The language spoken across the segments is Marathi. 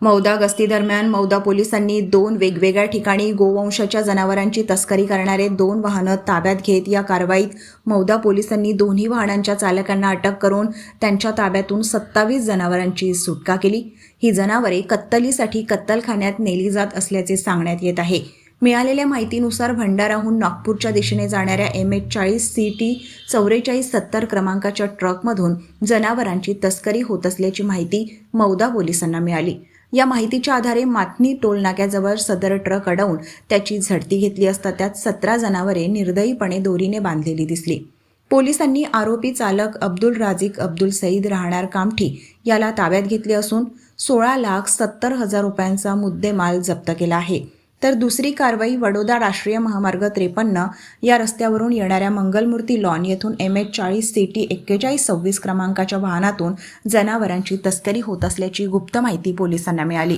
मौदा गस्ती दरम्यान मौदा पोलिसांनी दोन वेगवेगळ्या ठिकाणी गोवंशाच्या जनावरांची तस्करी करणारे दोन वाहनं ताब्यात घेत या कारवाईत मौदा पोलिसांनी दोन्ही वाहनांच्या चालकांना अटक करून त्यांच्या ताब्यातून सत्तावीस जनावरांची सुटका केली. ही जनावरे कत्तलीसाठी कत्तलखान्यात नेली जात असल्याचे सांगण्यात येत आहे. मिळालेल्या माहितीनुसार भंडाराहून नागपूरच्या दिशेने जाणाऱ्या एम एच चाळीस सी टी चौवेचाळीस सत्तर क्रमांकाच्या ट्रकमधून जनावरांची तस्करी होत असल्याची माहिती मौदा पोलिसांना मिळाली. या माहितीच्या आधारे माथनी टोल नाक्याजवळ सदर ट्रक अडवून त्याची झडती घेतली असता त्यात सतरा जनावरे निर्दयीपणे दोरीने बांधलेली दिसली. पोलिसांनी आरोपी चालक अब्दुल राजिक अब्दुल सईद राहणार कामठी याला ताब्यात घेतले असून सोळा लाख सत्तर हजार रुपयांचा मुद्देमाल जप्त केला आहे. तर दुसरी कारवाई वडोदा राष्ट्रीय महामार्ग त्रेपन्न या रस्त्यावरून येणाऱ्या मंगलमूर्ती लॉन येथून एम एच चाळीस सी टी एक्केचाळीस सव्वीस क्रमांकाच्या वाहनातून जनावरांची तस्करी होत असल्याची गुप्त माहिती पोलिसांना मिळाली.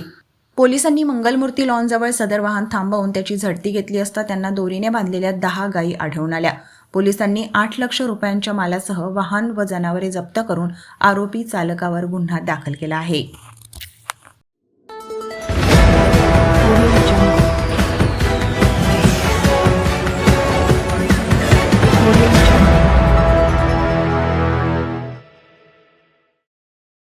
पोलिसांनी मंगलमूर्ती लॉनजवळ सदर वाहन थांबवून त्याची झडती घेतली असता त्यांना दोरीने बांधलेल्या दहा गायी आढळून आल्या. पोलिसांनी आठ लक्ष रुपयांच्या मालासह वाहन व जनावरे जप्त करून आरोपी चालकावर गुन्हा दाखल केला आहे. audio.